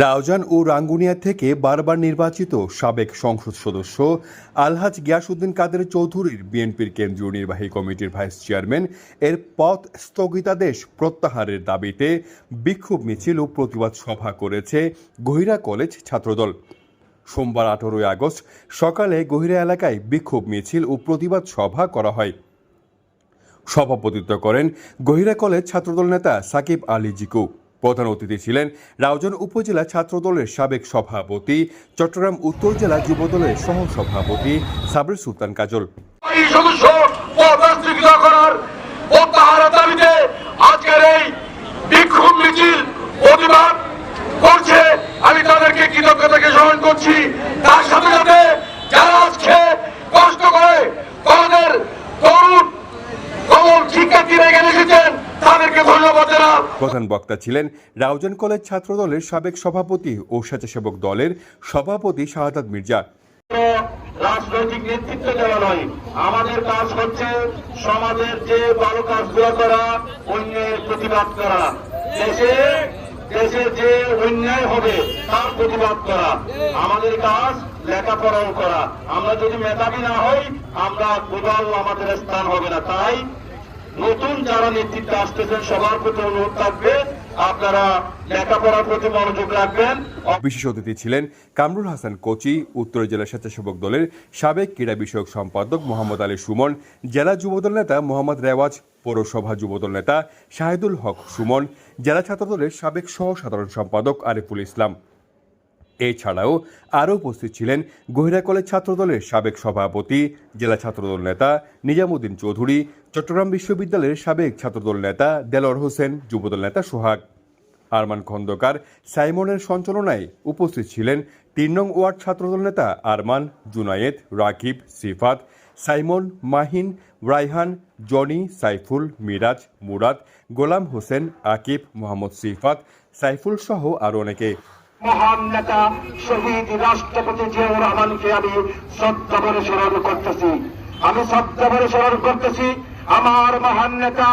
রাউজান ও রাঙ্গুনিয়া থেকে বারবার নির্বাচিত সাবেক সংসদ সদস্য আলহাজ গিয়াসউদ্দিন কাদের চৌধুরীর বিএনপির কেন্দ্রীয় নির্বাহী কমিটির ভাইস চেয়ারম্যান এর পথ স্থগিতাদেশ প্রত্যাহারের দাবিতে বিক্ষোভ মিছিল ও প্রতিবাদ সভা করেছে গহিরা কলেজ ছাত্রদল। সোমবার আঠারোই আগস্ট সকালে গহিরা এলাকায় বিক্ষোভ মিছিল ও প্রতিবাদ সভা করা হয়। সভাপতিত্ব করেন গহিরা কলেজ ছাত্রদল নেতা সাকিব আলী জিকু। প্রধান অতিথি ছিলেন রাউজান উপজেলা ছাত্রদলের সাবেক সভাপতি, চট্টগ্রাম উত্তর জেলা যুবদলের সহ সভাপতি সাবির সুলতান কাজল। করার প্রত্যাহারের দাবিতে আজকের এই বিক্ষোভ মিছিল প্রতিবাদ করছে আমি তাদেরকে কৃতজ্ঞতাকে স্মরণ করছি তার সাথে সাথে যারা আজকে কষ্ট করে কলেজের তরুণ কমল শিক্ষার্থীরা এখানে এসেছেন তাদেরকে ধন্যবাদ জানাব প্রধান বক্তা ছিলেন রাউজান কলেজ ছাত্রদলের সাবেক সভাপতি ও স্বেচ্ছাসেবক দলের সভাপতি শাহাদাত মির্জা। রাজনৈতিক নেতৃত্ব দেওয়া নয়। আমাদের কাজ হচ্ছে সমাজের যে ভালো কাজগুলো করা, অন্যের প্রতিবাদ করা। দেশে দেশে যে অন্যায় হবে, তার প্রতিবাদ করা। আমাদের কাজ লেখাপড়াও করা। আমরা যদি মেধাবী না হই, আমরা কোথাও আমাদের স্থান হবে না। তাই নতুন যারা নেতৃত্বে আসতেছেন, সবার প্রতি অনুরোধ থাকবে, আপনারা লেখাপড়ার প্রতি মনোযোগ রাখবেন। বিশেষ অতিথি ছিলেন কামরুল হাসান কোচি, উত্তর জেলা স্বেচ্ছাসেবক দলের সাবেক ক্রীড়া বিষয়ক সম্পাদক মোহাম্মদ আলী সুমন, জেলা যুবদল নেতা মোহাম্মদ রেওয়াজ, পৌরসভা যুবদল নেতা শাহিদুল হক সুমন, জেলা ছাত্রদলের সাবেক সহ সাধারণ সম্পাদক আরিফুল ইসলাম। এছাড়াও আরও উপস্থিত ছিলেন গহিরা কলেজ ছাত্রদলের সাবেক সভাপতি, জেলা ছাত্রদল নেতা নিজামুদ্দিন চৌধুরী, চট্টগ্রাম বিশ্ববিদ্যালয়ের সাবেক ছাত্রদল নেতা দেলর হোসেন, যুবদল নেতা সোহাগ। আরমান খন্দকার সাইমনের সঞ্চালনায় উপস্থিত ছিলেন তিন নং ওয়ার্ড ছাত্রদল নেতা আরমান, জুনায়েদ, রাকিব, সিফাত, সাইমন, মাহিন রাইহান জনি, সাইফুল, মিরাজ, মুরাদ, গোলাম হোসেন, আকিব, মোহাম্মদ সিফাত, সাইফুল সহ আরও অনেকে। মহান নেতা, শহীদ রাষ্ট্রপতি জিয়াউর রহমানকে আমি শ্রদ্ধা ভরে স্মরণ করতেছি। আমি শ্রদ্ধা ভরে স্মরণ করতেছি আমার মহান নেতা,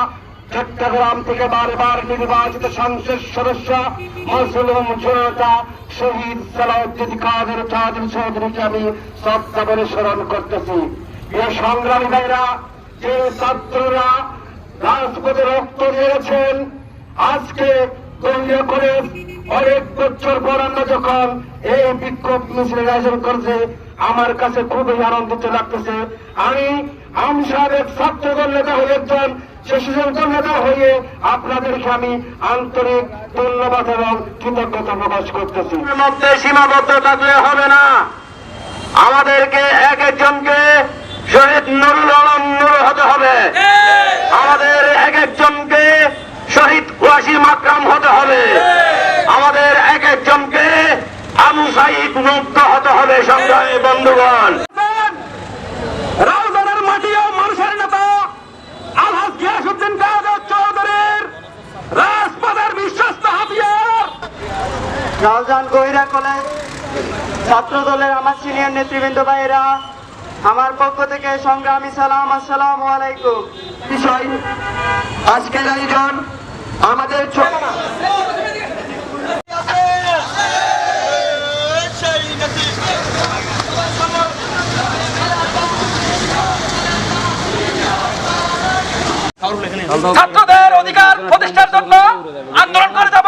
চট্টগ্রাম থেকে বারবার নির্বাচিত সংসদ সদস্য মুসলিম জনতা, শহীদ সালাউদ্দিন কাদের চাঁদের চৌধুরীকে আমি শ্রদ্ধা ভরে স্মরণ করতেছি। এ সংগ্রামী ভাইরা, যে ছাত্ররা রাজপথে রক্ত দিয়েছেন, আজকে দলীয় করে অনেক বছর যখন এই বিক্ষোভ মিছিলের আয়োজন করছে আমার কাছে খুবই আনন্দিত লাগতেছে। আমি আমসাদের ছাত্র দল নেতা হয়ে একজন শিশুজন দল নেতা হয়ে আপনাদেরকে আমি আন্তরিক ধন্যবাদ এবং কৃতজ্ঞতা প্রকাশ করতেছি। মধ্যে সীমাবদ্ধ থাকলে হবে না। আমাদেরকে এক একজনকে শহীদ নুরুল আলম নুর হতে হবে। আমাদের এক একজনকে শহীদ ওয়াসিম আকরাম হতে হবে আমাদের এক একজনকে আবু সাইদ মুক্ত হতে হবে সংগ্রামী বন্ধুগণ। রাউজানের মাটি ও মানুষের নেতা আলহাজ গিয়াসুদ্দিন কাদের চৌধুরীর রাজপথের বিশ্বস্ত হাতিয়ার। রাউজান গহিরা কলেজ ছাত্র দলের আমার সিনিয়র নেতৃবৃন্দ ভাইয়েরা আমার পক্ষ থেকে সংগ্রামী সালাম আসসালামু আলাইকুম। বিষয় আজকের আয়োজন আমাদের ছাত্রদের অধিকার প্রতিষ্ঠার জন্য আন্দোলন করে যাব।